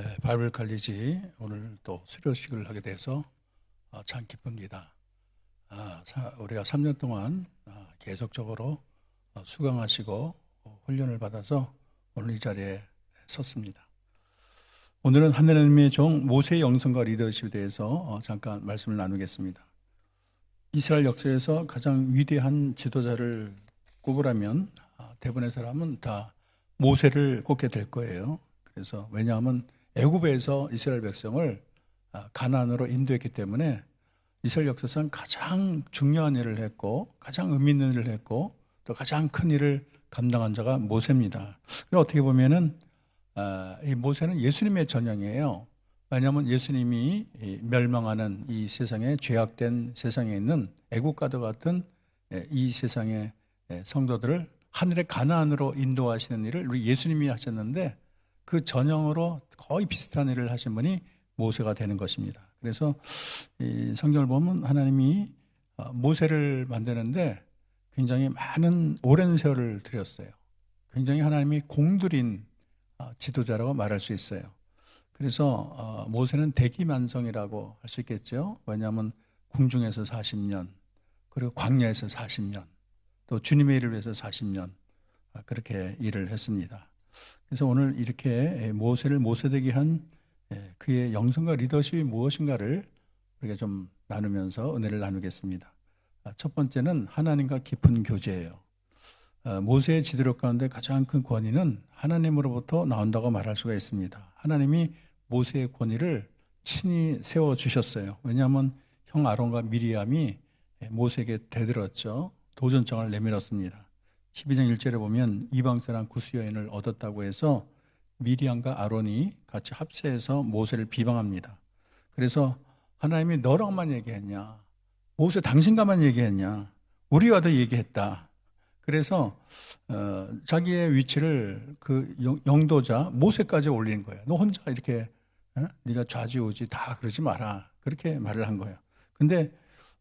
에, 바이블 칼리지 오늘 또 수료식을 하게 돼서 아, 참 기쁩니다. 아, 사- 우리가 3년 동안 아, 계속적으로 어, 수강하시고 어, 훈련을 받아서 오늘 이 자리에 섰습니다. 오늘은 하나님의 종 모세의 영성과 리더십에 대해서 어, 잠깐 말씀을 나누겠습니다. 이스라엘 역사에서 가장 위대한 지도자를 꼽으라면 아, 대부분의 사람은 다 모세를 꼽게 될 거예요. 그래서 왜냐하면 애굽에서 이스라엘 백성을 아, 가나안으로 인도했기 때문에 이스라엘 역사상 가장 중요한 일을 했고 가장 의미 있는 일을 했고 또 가장 큰 일을 감당한 자가 모세입니다. 어떻게 보면은 아, 이 모세는 예수님의 전형이에요. 왜냐하면 예수님이 이 멸망하는 이 세상에 죄악된 세상에 있는 애국가도 같은 예, 이 세상의 예, 성도들을 하늘의 가나안으로 인도하시는 일을 우리 예수님이 하셨는데 그 전형으로 거의 비슷한 일을 하신 분이 모세가 되는 것입니다. 그래서 이 성경을 보면 하나님이 어, 모세를 만드는데 굉장히 많은 오랜 세월을 들였어요. 굉장히 하나님이 공들인 어, 지도자라고 말할 수 있어요. 그래서 어, 모세는 대기만성이라고 할 수 있겠죠. 왜냐하면 궁중에서 40년, 그리고 광야에서 40년, 또 주님의 일을 위해서 40년 아, 그렇게 일을 했습니다. 그래서 오늘 이렇게 모세를 모세되게 한 예, 그의 영성과 리더십이 무엇인가를 우리가 좀 나누면서 은혜를 나누겠습니다. 아, 첫 번째는 하나님과 깊은 교제예요. 아, 모세의 지도력 가운데 가장 큰 권위는 하나님으로부터 나온다고 말할 수가 있습니다. 하나님이 모세의 권위를 친히 세워 주셨어요. 왜냐하면 형 아론과 미리암이 모세에게 대들었죠. 도전장을 내밀었습니다. 12장 1절에 보면 이방 사람 구스 여인을 얻었다고 해서 미리암과 아론이 같이 합세해서 모세를 비방합니다. 그래서 하나님이 너랑만 얘기했냐? 모세 당신과만 얘기했냐? 우리와도 얘기했다. 그래서 어, 자기의 위치를 그 영- 영도자 모세까지 올린 거예요. 너 혼자 이렇게 어? 네가 좌지우지 다 그러지 마라. 그렇게 말을 한 거예요. 근데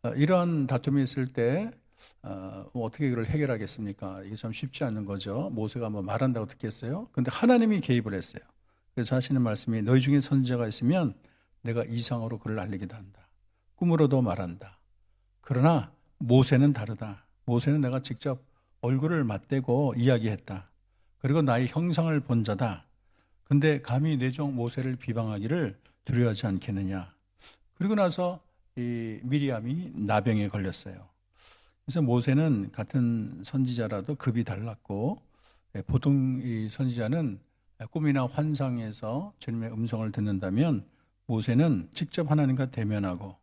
어, 이런 다툼이 있을 때 어, 뭐 어떻게 이걸 해결하겠습니까? 이게 참 쉽지 않은 거죠. 모세가 뭐 말한다고 듣겠어요? 근데 하나님이 개입을 했어요. 그래서 하시는 말씀이 너희 중에 선지자가 있으면 내가 이상으로 그를 알리기도 한다. 꿈으로도 말한다. 그러나 모세는 다르다. 모세는 내가 직접 얼굴을 맞대고 이야기했다. 그리고 나의 형상을 본 자다. 근데 감히 내종 모세를 비방하기를 두려워하지 않겠느냐. 그리고 나서 이 미리암이 나병에 걸렸어요. 그래서 모세는 같은 선지자라도 급이 달랐고 예, 보통 이 선지자는 꿈이나 환상에서 주님의 음성을 듣는다면 모세는 직접 하나님과 대면하고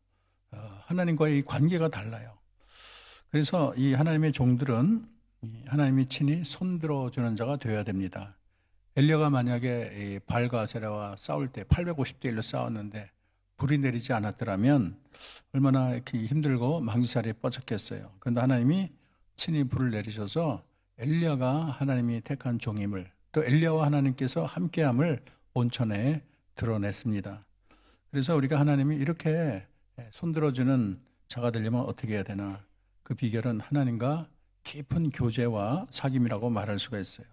어, 하나님과의 이 관계가 달라요. 그래서 이 하나님의 종들은 이 하나님이 친히 손들어 주는 자가 되어야 됩니다. 엘리야가 만약에 이 발과 세라와 싸울 때 850대 1로 싸웠는데 불이 내리지 않았더라면 얼마나 이렇게 힘들고 망치살에 뻗쳤겠어요. 그런데 하나님이 친히 불을 내리셔서 엘리야가 하나님이 택한 종임을 또 엘리야와 하나님께서 함께함을 온천에 드러냈습니다. 그래서 우리가 하나님이 이렇게 손들어주는 자가 되려면 어떻게 해야 되나? 그 비결은 하나님과 깊은 교제와 사귐이라고 말할 수가 있어요.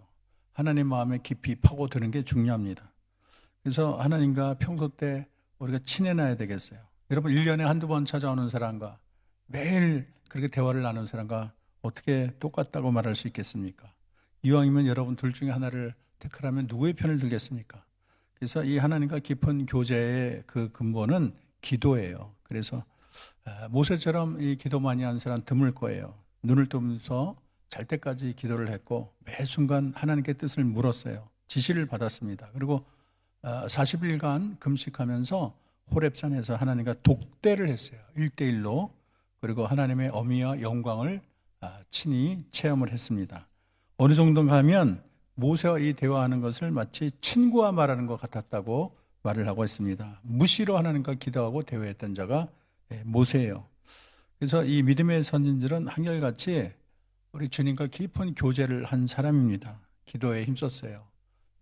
하나님 마음에 깊이 파고드는 게 중요합니다. 그래서 하나님과 평소 때 우리가 친해놔야 되겠어요. 여러분 1년에 한두 번 찾아오는 사람과 매일 그렇게 대화를 나누는 사람과 어떻게 똑같다고 말할 수 있겠습니까? 이왕이면 여러분 둘 중에 하나를 택하라면 누구의 편을 들겠습니까? 그래서 이 하나님과 깊은 교제의 그 근본은 기도예요. 그래서 아, 모세처럼 이 기도 많이 하는 사람 드물 거예요. 눈을 뜨면서 잘 때까지 기도를 했고 매 순간 하나님께 뜻을 물었어요. 지시를 받았습니다. 그리고 40일간 금식하면서 호랩산에서 하나님과 독대를 했어요. 1대1로. 그리고 하나님의 어미와 영광을 아, 친히 체험을 했습니다. 어느 정도 가면 모세와 이 대화하는 것을 마치 친구와 말하는 것 같았다고 말을 하고 있습니다. 무시로 하나님과 기도하고 대화했던 자가 예, 모세예요. 그래서 이 믿음의 선진들은 한결같이 우리 주님과 깊은 교제를 한 사람입니다. 기도에 힘썼어요.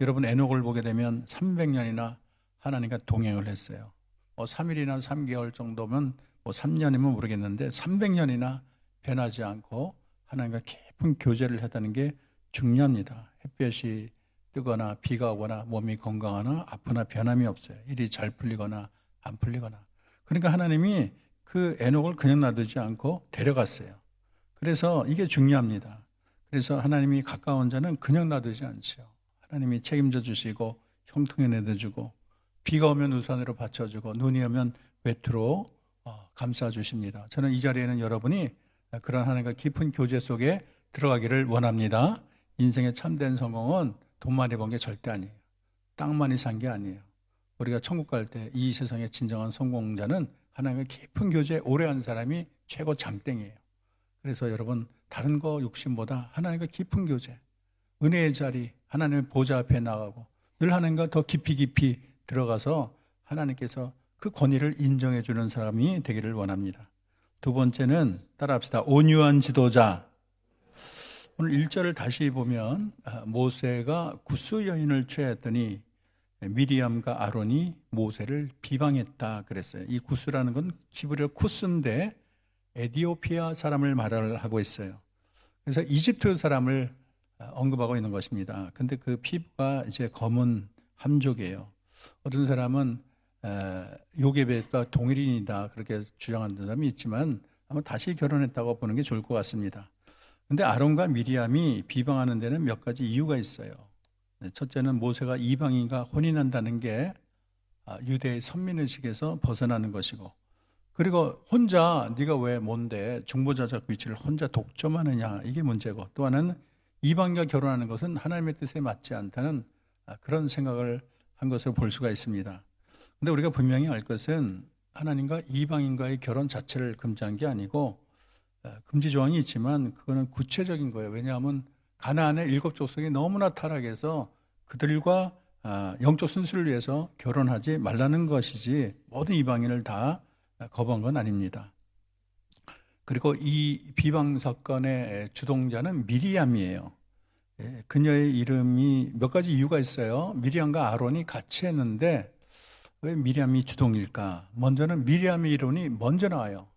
여러분 에녹을 보게 되면 300년이나 하나님과 동행을 했어요. 뭐 3일이나 3개월 정도면 뭐 3년이면 모르겠는데 300년이나 변하지 않고 하나님과 깊은 교제를 했다는 게 중요합니다. 햇볕이 뜨거나 비가 오거나 몸이 건강하나 아프나 변함이 없어요. 일이 잘 풀리거나 안 풀리거나. 그러니까 하나님이 그 에녹을 그냥 놔두지 않고 데려갔어요. 그래서 이게 중요합니다. 그래서 하나님이 가까운 자는 그냥 놔두지 않죠. 하나님이 책임져 주시고 형통에 내어주고 비가 오면 우산으로 받쳐주고 눈이 오면 외투로 어, 감싸 주십니다. 저는 이 자리에는 여러분이 그런 하나님과 깊은 교제 속에 들어가기를 원합니다. 인생의 참된 성공은 돈 많이 번 게 절대 아니에요. 땅 많이 산 게 아니에요. 우리가 천국 갈 때 이 세상의 진정한 성공자는 하나님의 깊은 교제에 오래 한 사람이 최고 장땡이에요. 그래서 여러분 다른 거 욕심보다 하나님과 깊은 교제, 은혜의 자리, 하나님의 보좌 앞에 나가고 늘 하나님과 더 깊이 깊이 들어가서 하나님께서 그 권위를 인정해 주는 사람이 되기를 원합니다. 두 번째는 따라합시다. 온유한 지도자. 오늘 1절을 다시 보면 아, 모세가 구스 여인을 취하였더니 미리암과 아론이 모세를 비방했다 그랬어요. 이 구스라는 건 히브리어 쿠스인데 에디오피아 사람을 말을 하고 있어요. 그래서 이집트 사람을 아, 언급하고 있는 것입니다. 근데 그 피부가 이제 검은 함족이에요. 어떤 사람은 에, 요게벳과 동일인이다 그렇게 주장하는 사람이 있지만 아마 다시 결혼했다고 보는 게 좋을 것 같습니다. 근데 아론과 미리암이 비방하는 데는 몇 가지 이유가 있어요. 네, 첫째는 모세가 이방인과 혼인한다는 게 아, 유대의 선민의식에서 벗어나는 것이고 그리고 혼자 네가 왜 뭔데 중보자적 위치를 혼자 독점하느냐 이게 문제고 또 하나는 이방과 결혼하는 것은 하나님의 뜻에 맞지 않다는 아, 그런 생각을 한 것을 볼 수가 있습니다. 근데 우리가 분명히 알 것은 하나님과 이방인과의 결혼 자체를 금지한 게 아니고 어, 금지 조항이 있지만 그거는 구체적인 거예요. 왜냐하면 가나안의 일곱 족속이 너무나 타락해서 그들과 아, 영적 순수를 위해서 결혼하지 말라는 것이지 모든 이방인을 다 거부한 건 아닙니다. 그리고 이 비방 사건의 주동자는 미리암이에요. 예, 그녀의 이름이 몇 가지 이유가 있어요. 미리암과 아론이 같이 했는데 왜 미리암이 주동일까? 먼저는 미리암의 이론이 먼저 나와요.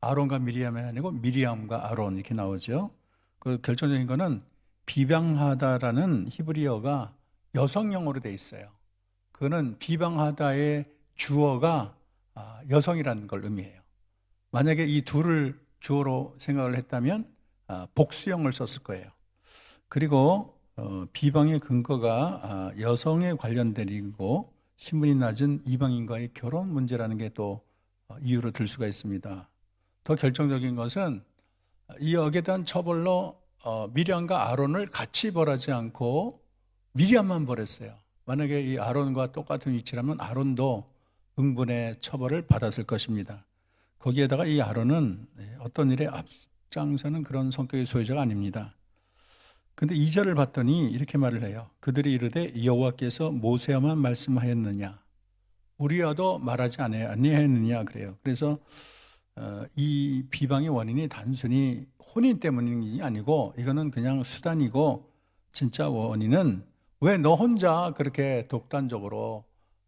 아론과 미리암이 아니고 미리암과 아론 이렇게 나오죠. 그 결정적인 거는 비방하다라는 히브리어가 여성형으로 돼 있어요. 그거는 비방하다의 주어가 아, 여성이라는 걸 의미해요. 만약에 이 둘을 주어로 생각을 했다면 아, 복수형을 썼을 거예요. 그리고 어, 비방의 근거가 아, 여성에 관련된 일이고 신분이 낮은 이방인과의 결혼 문제라는 게또 어, 이유로 들 수가 있습니다. 더 결정적인 것은 이 역에 대한 처벌로 어, 미리암과 아론을 같이 벌하지 않고 미리암만 벌했어요. 만약에 이 아론과 똑같은 위치라면 아론도 응분의 처벌을 받았을 것입니다. 거기에다가 이 아론은 어떤 일에 앞장서는 그런 성격의 소유자가 아닙니다. 근데 2절을 봤더니 이렇게 말을 해요. 그들이 이르되 여호와께서 모세와만 말씀하였느냐? 우리와도 말하지 아니하였느냐 그래요. 그래서 어, 이 비방의 원인이 단순히 혼인 때문이 아니고 이거는 그냥 수단이고 진짜 원인은 왜 너 혼자 그렇게 독단적으로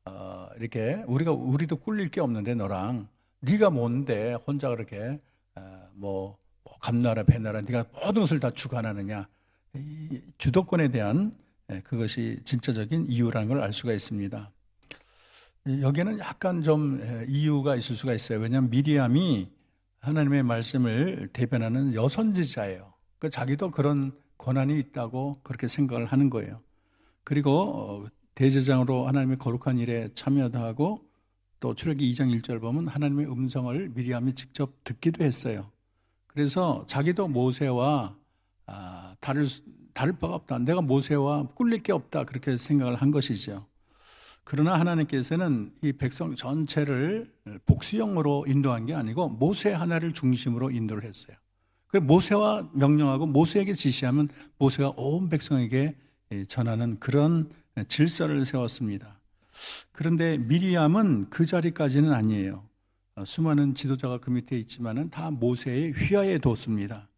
어, 이렇게 우리가 우리도 꿀릴 게 없는데 너랑 네가 뭔데 혼자 그렇게 어, 뭐, 뭐 감나라 배나라 네가 모든 것을 다 주관하느냐 이 주도권에 대한 예, 그것이 진짜적인 이유라는 걸 알 수가 있습니다. 여기에는 약간 좀 예, 이유가 있을 수가 있어요. 왜냐하면 미리암이 하나님의 말씀을 대변하는 여선지자예요. 그 자기도 그런 권한이 있다고 그렇게 생각을 하는 거예요. 그리고 어, 대제장으로 하나님의 거룩한 일에 참여도 하고 또 출애기 2장 1절 보면 하나님의 음성을 미리암이 직접 듣기도 했어요. 그래서 자기도 모세와 아, 다를 다를 바가 없다. 내가 모세와 꿀릴 게 없다. 그렇게 생각을 한 것이죠. 그러나 하나님께서는 이 백성 전체를 복수형으로 인도한 게 아니고 모세 하나를 중심으로 인도를 했어요. 그 모세와 명령하고 모세에게 지시하면 모세가 온 백성에게 전하는 그런 질서를 세웠습니다. 그런데 미리암은 그 자리까지는 아니에요. 수많은 지도자가 그 밑에 있지만은 다 모세의 휘하에 뒀습니다.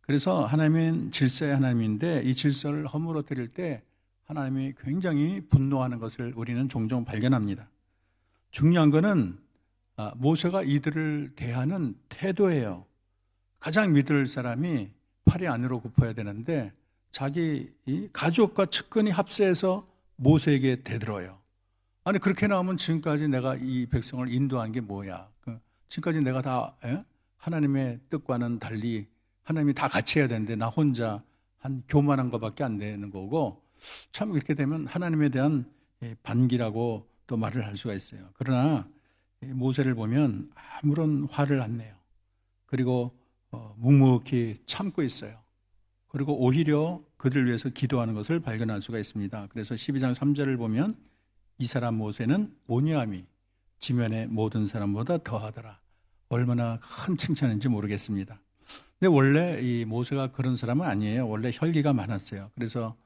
그래서 하나님은 질서의 하나님인데 이 질서를 허물어뜨릴 때 하나님이 굉장히 분노하는 것을 우리는 종종 발견합니다. 중요한 것은 아, 모세가 이들을 대하는 태도예요. 가장 믿을 사람이 팔이 안으로 굽어야 되는데 자기 이 가족과 측근이 합세해서 모세에게 대들어요. 아니 그렇게 나오면 지금까지 내가 이 백성을 인도한 게 뭐야? 그 지금까지 내가 다 예? 하나님의 뜻과는 달리 하나님이 다 같이 해야 되는데 나 혼자 한 교만한 것밖에 안 되는 거고 참 이렇게 되면 하나님에 대한 이 반기라고 또 말을 할 수가 있어요. 그러나 이 모세를 보면 아무런 화를 안 내요. 그리고 어, 묵묵히 참고 있어요. 그리고 오히려 그들 위해서 기도하는 것을 발견할 수가 있습니다. 그래서 12장 3절을 보면 이 사람 모세는 온유함이 지면의 모든 사람보다 더하더라. 얼마나 큰 칭찬인지 모르겠습니다. 근데 원래 이 모세가 그런 사람은 아니에요. 원래 혈기가 많았어요. 그래서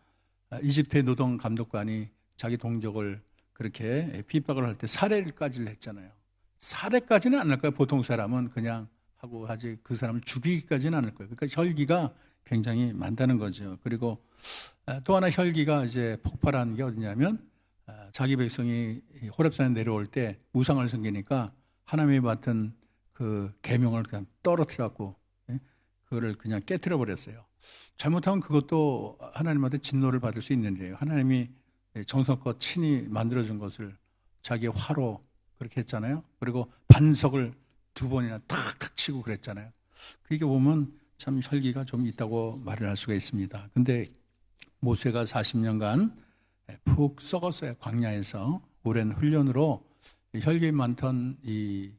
이집트의 노동 감독관이 자기 동족을 그렇게 핍박을 할 때 살해까지를 했잖아요. 살해까지는 안 할 거예요. 보통 사람은 그냥 하고 하지 그 사람을 죽이기까지는 않을 거예요. 그러니까 혈기가 굉장히 많다는 거죠. 그리고 아, 또 하나 혈기가 이제 폭발하는 게 어디냐면 아, 자기 백성이 이 호렙산에 내려올 때 우상을 섬기니까 하나님이 맡은 그 계명을 그냥 떨어뜨렸고 예? 그거를 그냥 깨뜨려 버렸어요. 잘못하면 그것도 하나님한테 진노를 받을 수 있는 일이에요. 하나님이 정성껏 친히 만들어준 것을 자기의 화로 그렇게 했잖아요. 그리고 반석을 두 번이나 탁탁 치고 그랬잖아요. 그게 보면 참 혈기가 좀 있다고 말을 할 수가 있습니다. 근데 모세가 40년간 푹 썩었어요. 광야에서 오랜 훈련으로 혈기 많던 이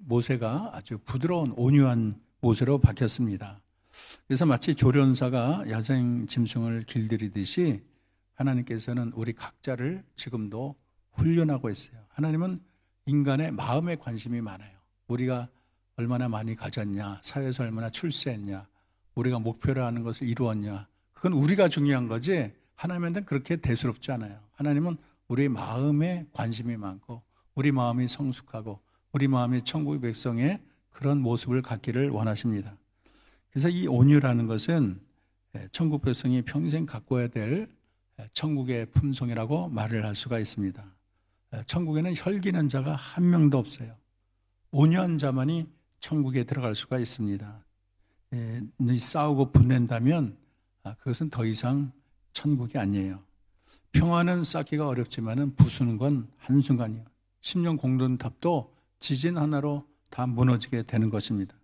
모세가 아주 부드러운 온유한 모세로 바뀌었습니다. 그래서 마치 조련사가 야생 짐승을 길들이듯이 하나님께서는 우리 각자를 지금도 훈련하고 있어요. 하나님은 인간의 마음에 관심이 많아요. 우리가 얼마나 많이 가졌냐, 사회에서 얼마나 출세했냐, 우리가 목표로 하는 것을 이루었냐, 그건 우리가 중요한 거지 하나님한테는 그렇게 대수롭지 않아요. 하나님은 우리 마음에 관심이 많고 우리 마음이 성숙하고 우리 마음이 천국의 백성의 그런 모습을 갖기를 원하십니다. 그래서 이 온유라는 것은 천국 백성이 평생 갖고야 될 천국의 품성이라고 말을 할 수가 있습니다. 천국에는 혈기는 자가 한 명도 없어요. 온유한 자만이 천국에 들어갈 수가 있습니다. 예, 싸우고 분낸다면 아, 그것은 더 이상 천국이 아니에요. 평화는 쌓기가 어렵지만은 부수는 건 한순간이에요. 10년 공든탑도 지진 하나로 다 무너지게 되는 것입니다.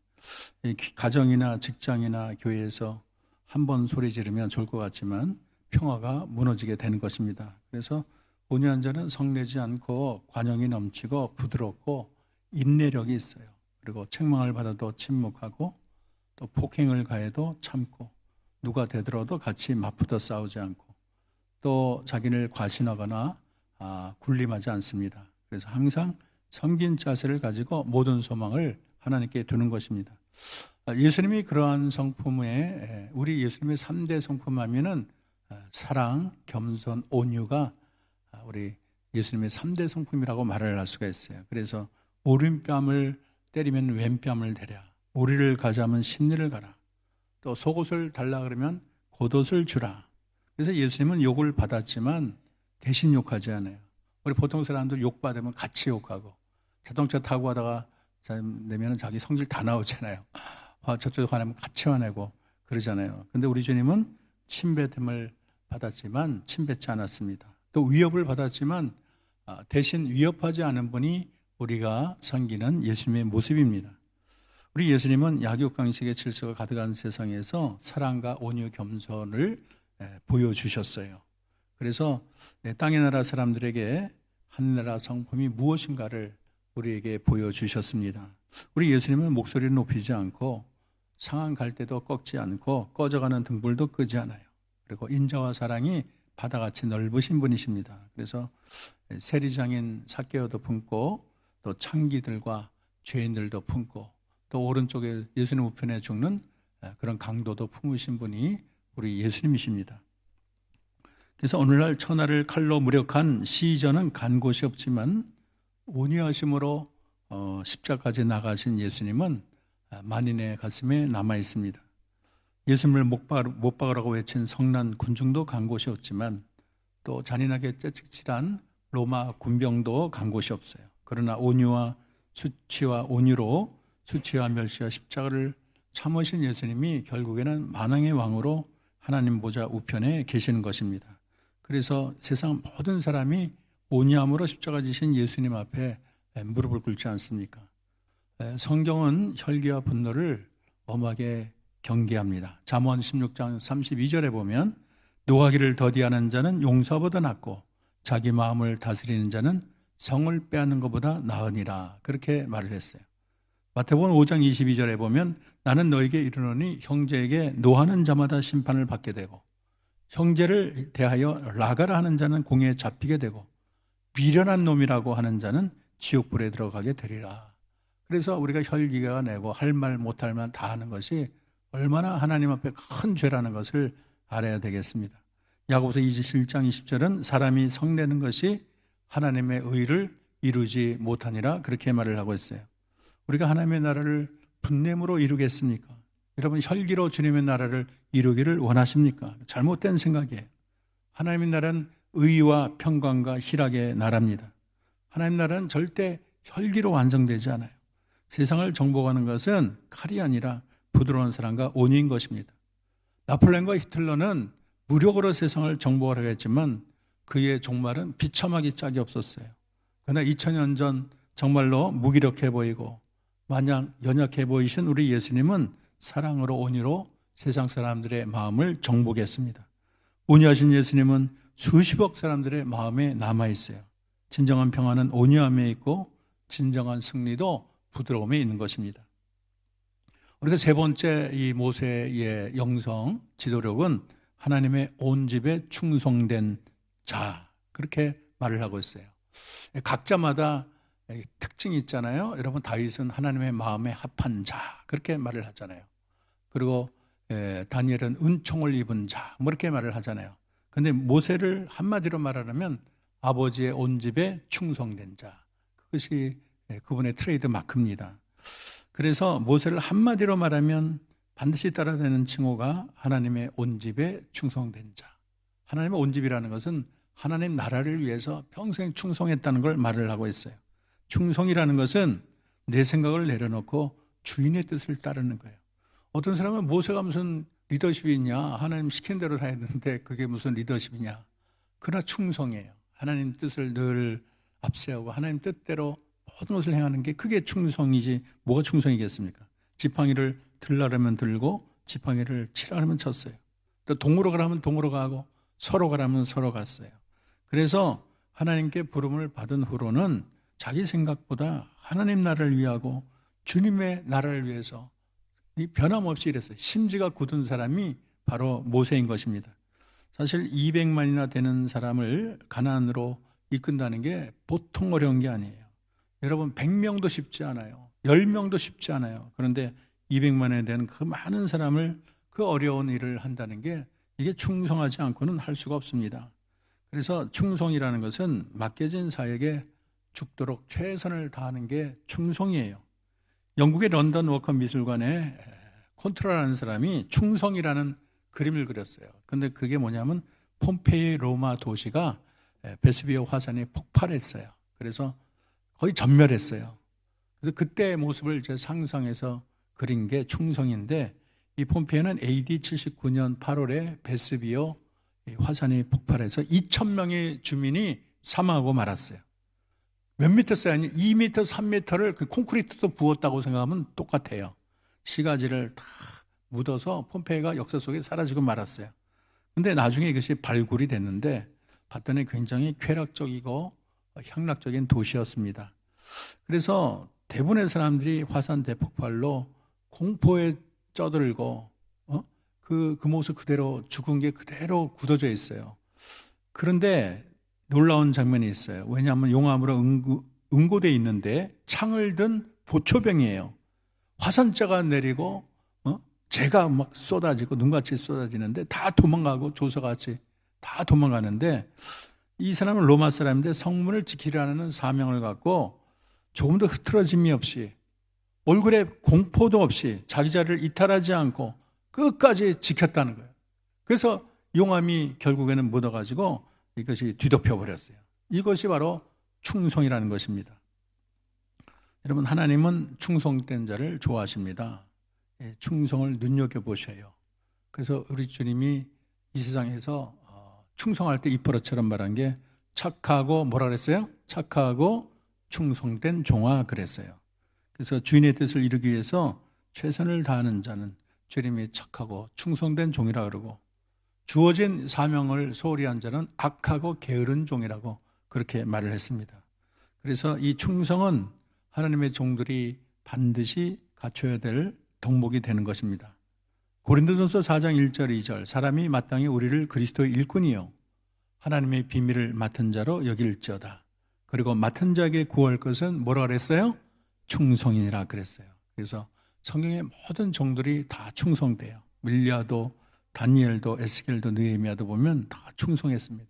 가정이나 직장이나 교회에서 한 번 소리 지르면 좋을 것 같지만 평화가 무너지게 되는 것입니다. 그래서 온유한 자는 성내지 않고 관용이 넘치고 부드럽고 인내력이 있어요. 그리고 책망을 받아도 침묵하고 또 폭행을 가해도 참고 누가 되더라도 같이 맞붙어 싸우지 않고 또 자기를 과신하거나 아, 군림하지 않습니다. 그래서 항상 섬긴 자세를 가지고 모든 소망을 하나님께 두는 것입니다. 아, 예수님이 그러한 성품에 우리 예수님의 3대 성품 하면은 아, 사랑, 겸손, 온유가 아, 우리 예수님의 3대 성품이라고 말을 할 수가 있어요. 그래서 오른뺨을 때리면 왼뺨을 대랴. 오리를 가자면 심리를 가라. 또 속옷을 달라 그러면 겉옷을 주라. 그래서 예수님은 욕을 받았지만 대신 욕하지 않아요. 우리 보통 사람들 욕 받으면 같이 욕하고 자동차 타고 가다가 내면 자기 성질 다 나오잖아요. 아, 저쪽 화내면 같이 화내고 그러잖아요. 근데 우리 주님은 침뱉음을 받았지만 침뱉지 않았습니다. 또 위협을 받았지만 아, 대신 위협하지 않은 분이 우리가 섬기는 예수님의 모습입니다. 우리 예수님은 약육 강식의 질서가 가득한 세상에서 사랑과 온유 겸손을 보여주셨어요. 그래서 땅의 나라 사람들에게 하늘나라 성품이 무엇인가를 우리에게 보여주셨습니다. 우리 예수님은 목소리를 높이지 않고 상한 갈 때도 꺾지 않고 꺼져가는 등불도 끄지 않아요. 그리고 인자와 사랑이 바다같이 넓으신 분이십니다. 그래서 세리장인 사케오도 품고 또 창기들과 죄인들도 품고 또 오른쪽에 예수님 우편에 죽는 그런 강도도 품으신 분이 우리 예수님이십니다. 그래서 오늘날 천하를 칼로 무력한 시전은 간 곳이 없지만 온유하심으로 어, 십자가까지 나가신 예수님은 만인의 가슴에 남아 있습니다. 예수님을 못 박으라고 외친 성난 군중도 간 곳이 없지만 또 잔인하게 째찍질한 로마 군병도 간 곳이 없어요. 그러나 온유와 수치와 온유로 수치와 멸시와 십자가를 참으신 예수님이 결국에는 만왕의 왕으로 하나님 보좌 우편에 계시는 것입니다. 그래서 세상 모든 사람이 오니함으로 십자가 지신 예수님 앞에 무릎을 꿇지 않습니까? 에, 성경은 혈기와 분노를 엄하게 경계합니다. 잠언 16장 32절에 보면 노하기를 더디하는 자는 용서보다 낫고 자기 마음을 다스리는 자는 성을 빼앗는 것보다 나으니라 그렇게 말을 했어요. 마태복음 5장 22절에 보면 나는 너에게 이르노니 형제에게 노하는 자마다 심판을 받게 되고 형제를 대하여 라가라 하는 자는 공에 잡히게 되고 미련한 놈이라고 하는 자는 지옥불에 들어가게 되리라. 그래서 우리가 혈기가 내고 할 말 못할 말 다 하는 것이 얼마나 하나님 앞에 큰 죄라는 것을 알아야 되겠습니다. 야고보서 27장 20절은 사람이 성내는 것이 하나님의 의를 이루지 못하니라 그렇게 말을 하고 있어요. 우리가 하나님의 나라를 분냄으로 이루겠습니까? 여러분 혈기로 주님의 나라를 이루기를 원하십니까? 잘못된 생각이에요. 하나님의 나라는 의와 평강과 희락의 나라입니다. 하나님 나라는 절대 혈기로 완성되지 않아요. 세상을 정복하는 것은 칼이 아니라 부드러운 사랑과 온유인 것입니다. 나폴레옹과 히틀러는 무력으로 세상을 정복하려고 했지만 그의 종말은 비참하기 짝이 없었어요. 그러나 2000년 전 정말로 무기력해 보이고 마냥 연약해 보이신 우리 예수님은 사랑으로 온유로 세상 사람들의 마음을 정복했습니다. 온유하신 예수님은 수십억 사람들의 마음에 남아 있어요. 진정한 평화는 온유함에 있고 진정한 승리도 부드러움에 있는 것입니다. 우리가 세 번째 이 모세의 영성 지도력은 하나님의 온 집에 충성된 자 그렇게 말을 하고 있어요. 각자마다 특징이 있잖아요. 여러분 다윗은 하나님의 마음에 합한 자 그렇게 말을 하잖아요. 그리고 다니엘은 은총을 입은 자 뭐 이렇게 말을 하잖아요. 근데 모세를 한마디로 말하면 아버지의 온 집에 충성된 자 그것이 그분의 트레이드 마크입니다. 그래서 모세를 한마디로 말하면 반드시 따라야 되는 칭호가 하나님의 온 집에 충성된 자. 하나님의 온 집이라는 것은 하나님 나라를 위해서 평생 충성했다는 걸 말을 하고 있어요. 충성이라는 것은 내 생각을 내려놓고 주인의 뜻을 따르는 거예요. 어떤 사람은 모세가 무슨 리더십이 있냐? 하나님 시킨 대로 사야 되는데 그게 무슨 리더십이냐? 그러나 충성이에요. 하나님 뜻을 늘 앞세우고 하나님 뜻대로 모든 것을 행하는 게 그게 충성이지 뭐가 충성이겠습니까? 지팡이를 들라려면 들고 지팡이를 치라면 쳤어요. 또 동으로 가라면 동으로 가고 서로 가라면 서로 갔어요. 그래서 하나님께 부름을 받은 후로는 자기 생각보다 하나님 나라를 위하고 주님의 나라를 위해서 변함없이 이랬어요. 심지가 굳은 사람이 바로 모세인 것입니다. 사실 200만이나 되는 사람을 가난으로 이끈다는 게 보통 어려운 게 아니에요. 여러분 100명도 쉽지 않아요. 10명도 쉽지 않아요. 그런데 200만에 대한 그 많은 사람을 그 어려운 일을 한다는 게 이게 충성하지 않고는 할 수가 없습니다. 그래서 충성이라는 것은 맡겨진 사역에 죽도록 최선을 다하는 게 충성이에요. 영국의 런던 워커 미술관에 콘트라라는 사람이 충성이라는 그림을 그렸어요. 근데 그게 뭐냐면 폼페이 로마 도시가 베스비오 화산이 폭발했어요. 그래서 거의 전멸했어요. 그래서 그때의 모습을 이제 상상해서 그린 게 충성인데 이 폼페이는 AD 79년 8월에 베스비오 화산이 폭발해서 2천 명의 주민이 사망하고 말았어요. 몇 미터 쌓였니? 2미터, 3미터를 그 콘크리트도 부었다고 생각하면 똑같아요. 시가지를 다 묻어서 폼페이가 역사 속에 사라지고 말았어요. 근데 나중에 이것이 발굴이 됐는데 봤더니 굉장히 쾌락적이고 향락적인 도시였습니다. 그래서 대부분의 사람들이 화산 대폭발로 공포에 쩌들고 어? 그, 그 모습 그대로 죽은 게 그대로 굳어져 있어요. 그런데 놀라운 장면이 있어요. 왜냐하면 용암으로 응고, 응고돼 있는데 창을 든 보초병이에요. 화산자가 내리고 어? 재가 막 쏟아지고 눈같이 쏟아지는데 다 도망가고 조서같이 다 도망가는데 이 사람은 로마 사람인데 성문을 지키라는 사명을 갖고 조금 더 흐트러짐이 없이 얼굴에 공포도 없이 자기 자리를 이탈하지 않고 끝까지 지켰다는 거예요. 그래서 용암이 결국에는 묻어가지고 이것이 뒤덮여 버렸어요. 이것이 바로 충성이라는 것입니다. 여러분 하나님은 충성된 자를 좋아하십니다. 예, 충성을 눈여겨 보셔요. 그래서 우리 주님이 이 세상에서 어, 충성할 때 이포로처럼 말한 게 착하고 뭐라 그랬어요? 착하고 충성된 종아 그랬어요. 그래서 주인의 뜻을 이루기 위해서 최선을 다하는 자는 주님이 착하고 충성된 종이라 그러고 주어진 사명을 소홀히 한 자는 악하고 게으른 종이라고 그렇게 말을 했습니다. 그래서 이 충성은 하나님의 종들이 반드시 갖춰야 될 덕목이 되는 것입니다. 고린도전서 4장 1절 2절 사람이 마땅히 우리를 그리스도의 일꾼이요 하나님의 비밀을 맡은 자로 여길지어다. 그리고 맡은 자에게 구할 것은 뭐라 그랬어요? 충성이라 그랬어요. 그래서 성경의 모든 종들이 다 충성돼요. 밀리아도 다니엘도 에스겔도 느헤미야도 보면 다 충성했습니다.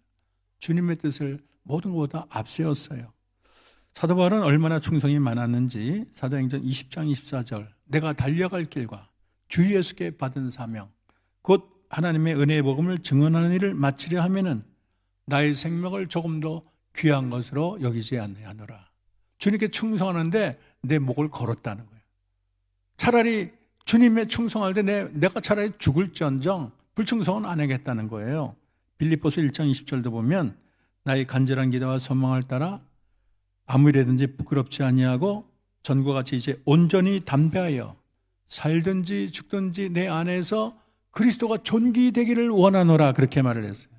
주님의 뜻을 모든 것보다 앞세웠어요. 사도 바울은 얼마나 충성이 많았는지 사도행전 20장 24절 내가 달려갈 길과 주 예수께 받은 사명 곧 하나님의 은혜의 복음을 증언하는 일을 마치려 하면은 나의 생명을 조금 더 귀한 것으로 여기지 않느하노라. 주님께 충성하는데 내 목을 걸었다는 거예요. 차라리 주님의 충성할 때 내, 내가 차라리 죽을지언정 불충성은 안 하겠다는 거예요. 빌립보서 1장 20절도 보면 나의 간절한 기도와 소망을 따라 아무 일에든지 부끄럽지 아니하고 전과 같이 이제 온전히 담대하여 살든지 죽든지 내 안에서 그리스도가 존귀되기를 원하노라 그렇게 말을 했어요.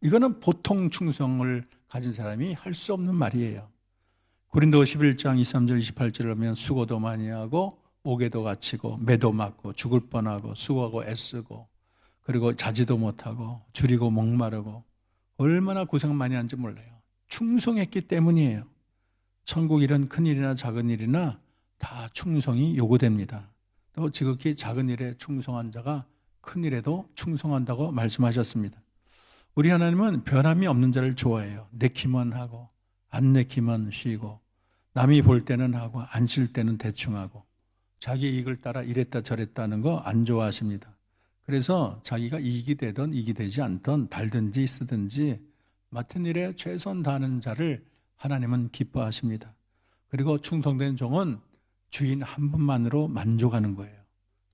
이거는 보통 충성을 가진 사람이 할 수 없는 말이에요. 고린도 11장 23절 28절을 보면 수고도 많이 하고 옥에도 갇히고 매도 맞고 죽을 뻔하고 수고하고 애쓰고 그리고 자지도 못하고 줄이고 목마르고 얼마나 고생 많이 한지 몰라요. 충성했기 때문이에요. 천국 일은 큰 일이나 작은 일이나 다 충성이 요구됩니다. 또 지극히 작은 일에 충성한 자가 큰 일에도 충성한다고 말씀하셨습니다. 우리 하나님은 변함이 없는 자를 좋아해요. 내키면 하고 안 내키면 쉬고 남이 볼 때는 하고 안 쉴 때는 대충 하고 자기 이익을 따라 이랬다 저랬다 하는 거 안 좋아하십니다. 그래서 자기가 이익이 되든 이익이 되지 않든 달든지 쓰든지 맡은 일에 최선 다하는 자를 하나님은 기뻐하십니다. 그리고 충성된 종은 주인 한 분만으로 만족하는 거예요.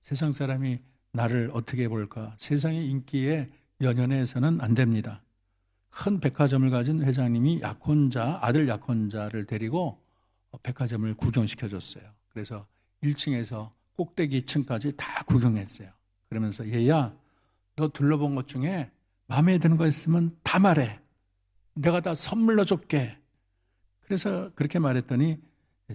세상 사람이 나를 어떻게 볼까? 세상의 인기에 연연해서는 안 됩니다. 큰 백화점을 가진 회장님이 약혼자, 아들 약혼자를 데리고 백화점을 구경시켜 줬어요. 그래서 1층에서 꼭대기 층까지 다 구경했어요. 그러면서 얘야, 너 둘러본 것 중에 마음에 드는 거 있으면 다 말해. 내가 다 선물로 줄게. 그래서 그렇게 말했더니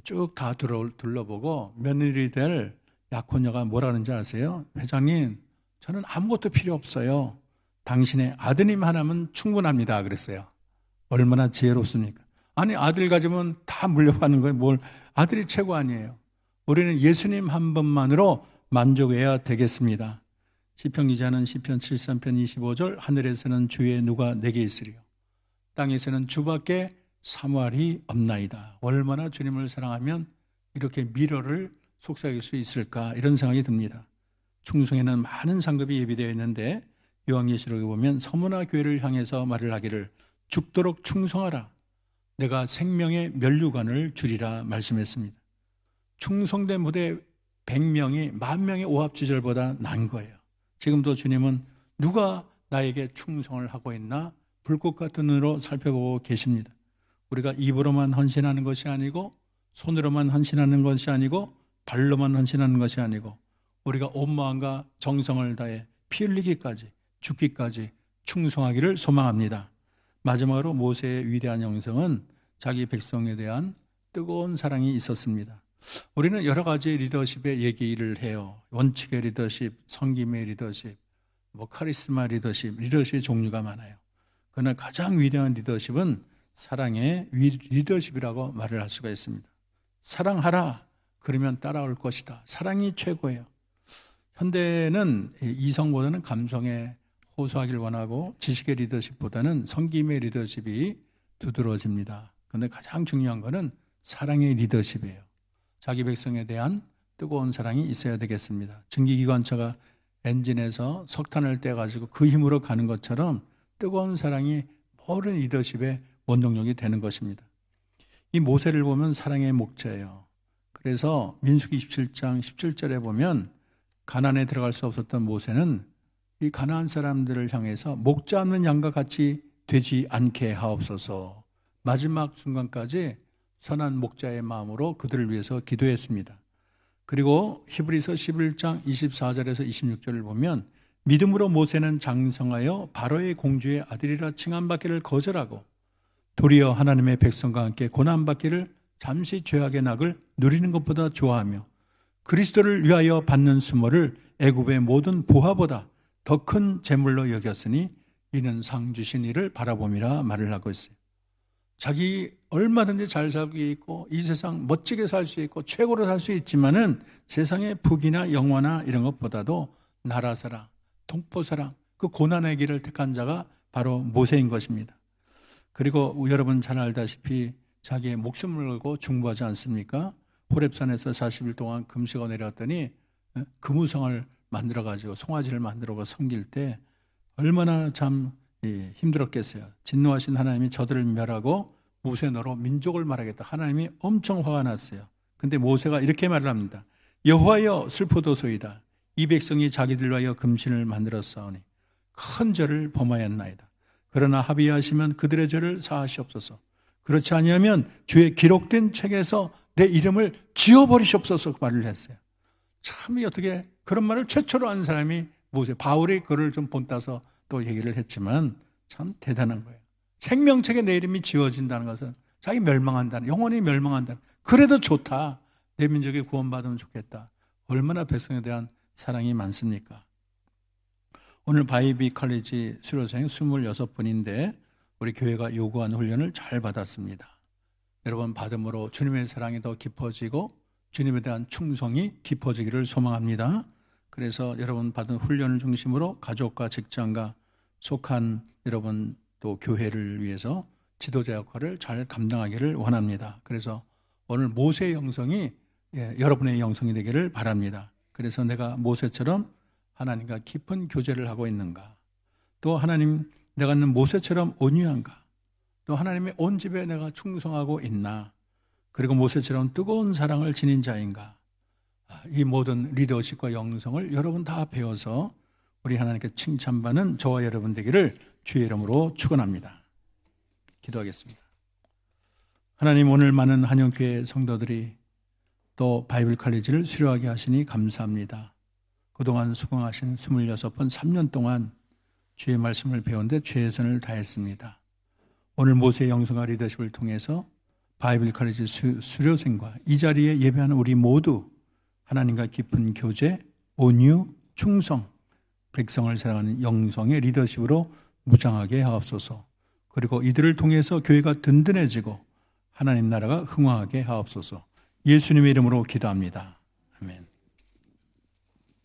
쭉 다 둘러보고 며느리 될 약혼녀가 뭐라는지 아세요? 회장님, 저는 아무것도 필요 없어요. 당신의 아드님 하나면 충분합니다. 그랬어요. 얼마나 지혜롭습니까? 아니, 아들 가지면 다 물려받는 거예요. 뭘, 아들이 최고 아니에요. 우리는 예수님 한 분만으로 만족해야 되겠습니다. 시편 기자는 시편 73편 25절 하늘에서는 주의 누가 내게 있으리요 땅에서는 주밖에 사무할이 없나이다. 얼마나 주님을 사랑하면 이렇게 미러를 속삭일 수 있을까 이런 생각이 듭니다. 충성에는 많은 상급이 예비되어 있는데 요한계시록에 보면 서문화 교회를 향해서 말을 하기를 죽도록 충성하라. 내가 생명의 면류관을 주리라 말씀했습니다. 충성된 무대 100명이 만 명의 오합지절보다 난 거예요. 지금도 주님은 누가 나에게 충성을 하고 있나 불꽃 같은 눈으로 살펴보고 계십니다. 우리가 입으로만 헌신하는 것이 아니고 손으로만 헌신하는 것이 아니고 발로만 헌신하는 것이 아니고 우리가 온 마음과 정성을 다해 피 흘리기까지 죽기까지 충성하기를 소망합니다. 마지막으로 모세의 위대한 영성은 자기 백성에 대한 뜨거운 사랑이 있었습니다. 우리는 여러 가지 리더십의 얘기를 해요. 원칙의 리더십, 성김의 리더십, 뭐 카리스마 리더십, 리더십의 종류가 많아요. 그러나 가장 위대한 리더십은 사랑의 리더십이라고 말을 할 수가 있습니다. 사랑하라. 그러면 따라올 것이다. 사랑이 최고예요. 현대는 이성보다는 감성에 호소하길 원하고 지식의 리더십보다는 성김의 리더십이 두드러집니다. 그런데 가장 중요한 것은 사랑의 리더십이에요. 자기 백성에 대한 뜨거운 사랑이 있어야 되겠습니다. 증기기관차가 엔진에서 석탄을 떼가지고 그 힘으로 가는 것처럼 뜨거운 사랑이 모든 리더십의 원동력이 되는 것입니다. 이 모세를 보면 사랑의 목자예요. 그래서 민수기 27장 17절에 보면 가난에 들어갈 수 없었던 모세는 이 가나안 사람들을 향해서 목자 없는 양과 같이 되지 않게 하옵소서. 마지막 순간까지 선한 목자의 마음으로 그들을 위해서 기도했습니다. 그리고 히브리서 11장 24절에서 26절을 보면 믿음으로 모세는 장성하여 바로의 공주의 아들이라 칭함받기를 거절하고 도리어 하나님의 백성과 함께 고난받기를 잠시 죄악의 낙을 누리는 것보다 좋아하며 그리스도를 위하여 받는 수모를 애굽의 모든 부하보다 더 큰 재물로 여겼으니 이는 상 주신 이를 바라봄이라 말을 하고 있어요. 자기 얼마든지 잘 살고 있고 이 세상 멋지게 살 수 있고 최고로 살 수 있지만은 세상의 북이나 영화나 이런 것보다도 나라 사랑, 동포 사랑, 그 고난의 길을 택한 자가 바로 모세인 것입니다. 그리고 여러분 잘 알다시피 자기의 목숨을 걸고 중보하지 않습니까? 호랩산에서 40일 동안 금식을 내렸더니 어, 금우성을 만들어 가지고 송아지를 만들어 섬길 때 얼마나 참 예, 힘들었겠어요. 진노하신 하나님이 저들을 멸하고 모세 너로 민족을 말하겠다. 하나님이 엄청 화가 났어요. 근데 모세가 이렇게 말을 합니다. 여호와여 슬퍼도소이다. 이 백성이 자기들로 하여 금신을 만들었사오니 큰 죄를 범하였나이다. 그러나 합의하시면 그들의 죄를 사하시옵소서. 그렇지 아니하면 주의 기록된 책에서 내 이름을 지워버리시옵소서 그 말을 했어요. 참 어떻게 그런 말을 최초로 한 사람이 모세 바울이 그를 좀 본따서 또 얘기를 했지만 참 대단한 거예요. 생명책에 내 이름이 지워진다는 것은 자기 멸망한다는 영원히 멸망한다는 그래도 좋다. 내 민족이 구원받으면 좋겠다. 얼마나 백성에 대한 사랑이 많습니까? 오늘 바이비 칼리지 수료생 26분인데 우리 교회가 요구한 훈련을 잘 받았습니다. 여러분 받음으로 주님의 사랑이 더 깊어지고 주님에 대한 충성이 깊어지기를 소망합니다. 그래서 여러분 받은 훈련을 중심으로 가족과 직장과 속한 여러분 또 교회를 위해서 지도자 역할을 잘 감당하기를 원합니다. 그래서 오늘 모세의 영성이 예, 여러분의 영성이 되기를 바랍니다. 그래서 내가 모세처럼 하나님과 깊은 교제를 하고 있는가? 또 하나님 내가 있는 모세처럼 온유한가? 또 하나님의 온 집에 내가 충성하고 있나? 그리고 모세처럼 뜨거운 사랑을 지닌 자인가? 아, 이 모든 리더십과 영성을 여러분 다 배워서 우리 하나님께 칭찬받는 저와 여러분 되기를 주의 이름으로 축원합니다. 기도하겠습니다. 하나님 오늘 많은 한영교회 성도들이 또 바이블 칼리지를 수료하게 하시니 감사합니다. 그동안 수강하신 26번 3년 동안 주의 말씀을 배운데 최선을 다했습니다. 오늘 모세 영성과 리더십을 통해서 바이블 칼리지 수, 수료생과 이 자리에 예배하는 우리 모두 하나님과 깊은 교제, 온유, 충성, 백성을 사랑하는 영성의 리더십으로 무장하게 하옵소서. 그리고 이들을 통해서 교회가 든든해지고 하나님 나라가 흥왕하게 하옵소서. 예수님의 이름으로 기도합니다.